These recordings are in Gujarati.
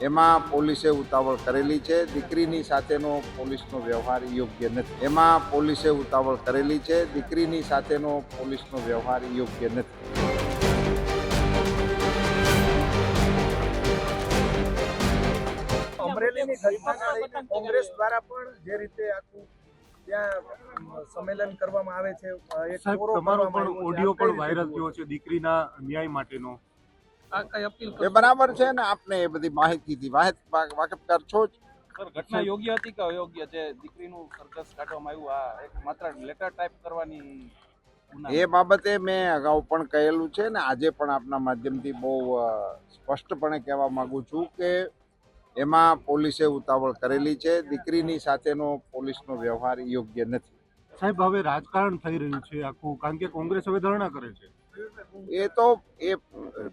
એમાં પોલીસે ઉતાવળ કરેલી છે. દીકરીની સાથેનો પોલીસનો વ્યવહાર યોગ્ય નથી. એમાં પોલીસે ઉતાવળ કરેલી છે. દીકરીની સાથેનો પોલીસનો વ્યવહાર યોગ્ય નથી. અમરેલીની ઘટનાને લઈને કોંગ્રેસ દ્વારા પણ જે રીતે આખું ત્યાં સંમેલન કરવામાં આવે છે એક તમારો પણ ઓડિયો પણ વાયરલ થયો છે દીકરીના ન્યાય માટેનો? એ બરાબર છે ને આપને એ બધી માહિતીથી વાહિત વાકેફકાર છો જ. સર ઘટના યોગ્ય હતી કે અયોગ્ય? છે દીકરીનું સરઘસ કાઢવામાં આવ્યું આ એક માત્ર લેટર ટાઈપ કરવાની એ બાબતે મેં અગાઉ પણ કહેલું છે ને આજે પણ આપના માધ્યમથી બહુ સ્પષ્ટપણે કહેવા માગું છું કે એમાં પોલીસે ઉતાવળ કરેલી છે. દીકરીની સાથેનો પોલીસનો વ્યવહાર યોગ્ય નથી. સાહેબ હવે રાજકારણ થઈ રહ્યું છે આખું કારણ કે કોંગ્રેસ હવે ધરણા કરે છે. એ તો એ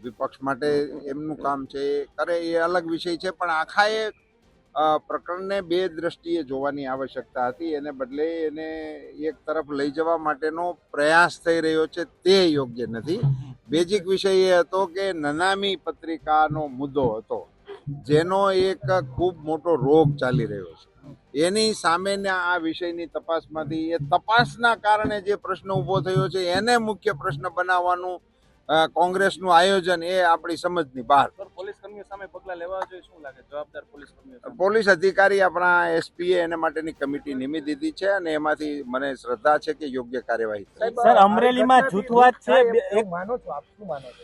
વિપક્ષ માટે એમનું કામ છે, એ કરે, એ અલગ વિષય છે, પણ આખા એ પ્રકરણને બે દ્રષ્ટિએ જોવાની આવશ્યકતા હતી. એને બદલે એને એક તરફ લઈ જવા માટેનો પ્રયાસ થઈ રહ્યો છે, તે યોગ્ય નથી. બેઝિક વિષય એ હતો કે નનામી પત્રિકાનો મુદ્દો હતો, જેનો એક ખૂબ મોટો રોગ ચાલી રહ્યો છે. એની સામેના આ વિષયની તપાસમાંથી એ તપાસના કારણે જે પ્રશ્ન ઊભો થયો છે, એને મુખ્ય પ્રશ્ન બનાવવાનું કોંગ્રેસનું આયોજન એ આપણી સમજની બહાર. પોલીસ કર્મીઓ સામે પગલા લેવા જોઈએ શું લાગે? જવાબદાર પોલીસ કર્મીઓ પોલીસ અધિકારી આપણા એસપીએ એના માટેની કમિટી નિમી દીધી છે અને એમાંથી મને શ્રદ્ધા છે કે યોગ્ય કાર્યવાહી સર, અમરેલીમાં જૂથવાદ છે. એક માનો છો આપ શું માનો છો?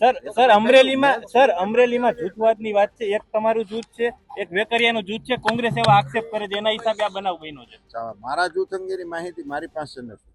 સર સર અમરેલીમાં સર અમરેલીમાં જૂથવાદની વાત છે એક તમારું જૂથ છે એક વેકરિયાનું જૂથ છે કોંગ્રેસ એવા આક્ષેપ કરે છે એના હિસાબે આ બનાવ બન્યો છે. મારા જૂથ અંગેની માહિતી મારી પાસે નથી.